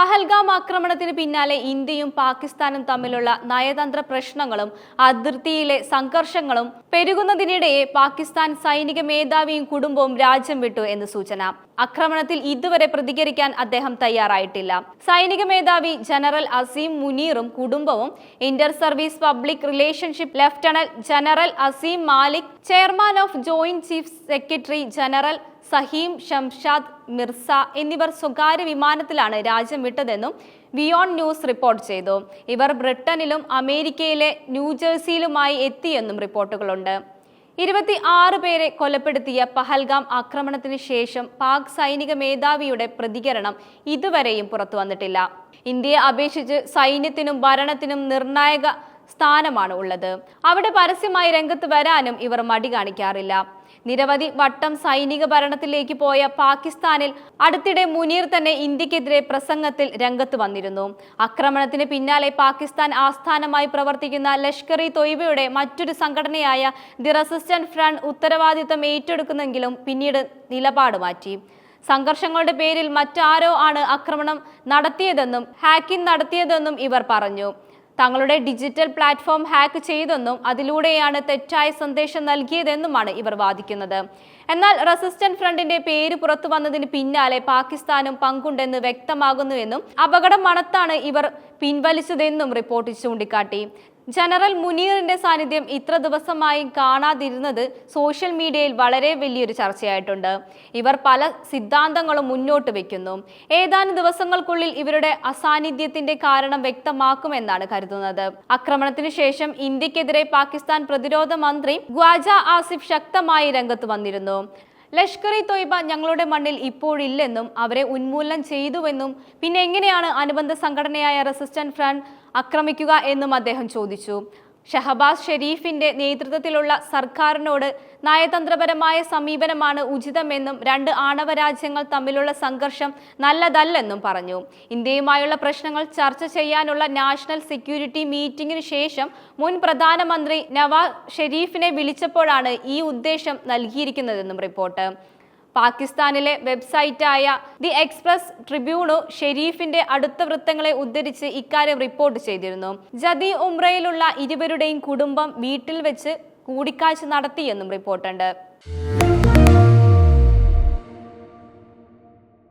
പഹൽഗാം ആക്രമണത്തിന് പിന്നാലെ ഇന്ത്യയും പാകിസ്ഥാനും തമ്മിലുള്ള നയതന്ത്ര പ്രശ്നങ്ങളും അതിർത്തിയിലെ സംഘർഷങ്ങളും പെരുകുന്നതിനിടെയെ പാകിസ്ഥാൻ സൈനിക മേധാവിയും കുടുംബവും രാജ്യം വിട്ടു എന്ന് സൂചന. ആക്രമണത്തിൽ ഇതുവരെ പ്രതികരിക്കാൻ അദ്ദേഹം തയ്യാറായിട്ടില്ല. സൈനിക മേധാവി ജനറൽ അസീം മുനീറും കുടുംബവും inter service public relationship lieutenant general Asim Malik chairman of joint chief secretary general Sahim Shamshad Mirza എന്നിവർ സ്വകാര്യ വിമാനത്തിലാണ് രാജ്യം വിട്ടതെന്നും വിയോൺ ന്യൂസ് റിപ്പോർട്ട് ചെയ്തു. ഇവർ ബ്രിട്ടനിലും അമേരിക്കയിലെ ന്യൂജേഴ്സിയിലുമായി എത്തിയെന്നും റിപ്പോർട്ടുകളുണ്ട്. ഇരുപത്തി ആറ് പേരെ കൊലപ്പെടുത്തിയ പഹൽഗാം ആക്രമണത്തിന് ശേഷം പാക് സൈനിക മേധാവിയുടെ പ്രതികരണം ഇതുവരെയും പുറത്തു വന്നിട്ടില്ല ഇന്ത്യയെ അപേക്ഷിച്ച് സൈന്യത്തിനും ഭരണത്തിനും നിർണായക സ്ഥാനമാണ് ഉള്ളത്. അവിടെ പരസ്യമായി രംഗത്ത് വരാനും ഇവർ മടി കാണിക്കാറില്ല. നിരവധി വട്ടം സൈനിക ഭരണത്തിലേക്ക് പോയ പാകിസ്ഥാനിൽ അടുത്തിടെ മുനീർ തന്നെ ഇന്ത്യക്കെതിരെ പ്രസംഗത്തിൽ രംഗത്ത് വന്നിരുന്നു. ആക്രമണത്തിന് പിന്നാലെ പാകിസ്ഥാൻ ആസ്ഥാനമായി പ്രവർത്തിക്കുന്ന ലഷ്കർ ഇ തൊയ്ബയുടെ മറ്റൊരു സംഘടനയായ ദി റെസിസ്റ്റന്റ് ഫ്രണ്ട് ഉത്തരവാദിത്തം ഏറ്റെടുക്കുന്നെങ്കിലും പിന്നീട് നിലപാട് മാറ്റി. സംഘർഷങ്ങളുടെ പേരിൽ മറ്റാരോ ആണ് ആക്രമണം നടത്തിയതെന്നും ഹാക്കിംഗ് നടത്തിയതെന്നും ഇവർ പറഞ്ഞു. തങ്ങളുടെ ഡിജിറ്റൽ പ്ലാറ്റ്ഫോം ഹാക്ക് ചെയ്തെന്നും അതിലൂടെയാണ് തെറ്റായ സന്ദേശം നൽകിയതെന്നുമാണ് ഇവർ വാദിക്കുന്നത്. എന്നാൽ റെസിസ്റ്റന്റ് ഫ്രണ്ടിന്റെ പേര് പുറത്തു വന്നതിന് പിന്നാലെ പാകിസ്ഥാനും പങ്കുണ്ടെന്ന് വ്യക്തമാകുന്നുവെന്നും അപകടം മണത്താണ് ഇവർ പിൻവലിച്ചതെന്നും റിപ്പോർട്ട് ചൂണ്ടിക്കാട്ടി. ജനറൽ മുനീറിന്റെ സാന്നിധ്യം ഇത്ര ദിവസമായി കാണാതിരുന്നത് സോഷ്യൽ മീഡിയയിൽ വളരെ വലിയൊരു ചർച്ചയായിട്ടുണ്ട്. ഇവർ പല സിദ്ധാന്തങ്ങളും മുന്നോട്ട് വെക്കുന്നു. ഏതാനും ദിവസങ്ങൾക്കുള്ളിൽ ഇവരുടെ അസാന്നിധ്യത്തിന്റെ കാരണം വ്യക്തമാക്കുമെന്നാണ് കരുതുന്നത്. ആക്രമണത്തിന് ശേഷം ഇന്ത്യക്കെതിരെ പാകിസ്ഥാൻ പ്രതിരോധ മന്ത്രി ഗ്വാജ ആസിഫ് ശക്തമായി രംഗത്ത് വന്നിരുന്നു. ലഷ്കർ ഇ തൊയ്ബ ഞങ്ങളുടെ മണ്ണിൽ ഇപ്പോഴില്ലെന്നും അവരെ ഉന്മൂലനം ചെയ്തുവെന്നും പിന്നെ എങ്ങനെയാണ് അനുബന്ധ സംഘടനയായ റെസിസ്റ്റന്റ് ഫ്രണ്ട് ആക്രമിക്കുക എന്നും അദ്ദേഹം ചോദിച്ചു. ഷഹബാസ് ഷെരീഫിന്റെ നേതൃത്വത്തിലുള്ള സർക്കാരിനോട് നയതന്ത്രപരമായ സമീപനമാണ് ഉചിതമെന്നും രണ്ട് ആണവ രാജ്യങ്ങൾ തമ്മിലുള്ള സംഘർഷം നല്ലതല്ലെന്നും പറഞ്ഞു. ഇന്ത്യയുമായുള്ള പ്രശ്നങ്ങൾ ചർച്ച ചെയ്യാനുള്ള നാഷണൽ സെക്യൂരിറ്റി മീറ്റിംഗിന് ശേഷം മുൻ പ്രധാനമന്ത്രി നവാസ് ഷെരീഫിനെ വിളിച്ചപ്പോഴാണ് ഈ ഉദ്ദേശം നൽകിയിരിക്കുന്നതെന്നും റിപ്പോർട്ട്. പാകിസ്ഥാനിലെ വെബ്സൈറ്റായ ദി എക്സ്പ്രസ് ട്രിബ്യൂണു ഷെരീഫിന്റെ അടുത്ത വൃത്തങ്ങളെ ഉദ്ധരിച്ച് ഇക്കാര്യം റിപ്പോർട്ട് ചെയ്തിരുന്നു. ജദി ഉംറയിലുള്ള ഇരുവരുടെയും കുടുംബം വീട്ടിൽ വെച്ച് കൂടിക്കാഴ്ച നടത്തിയെന്നും റിപ്പോർട്ടുണ്ട്.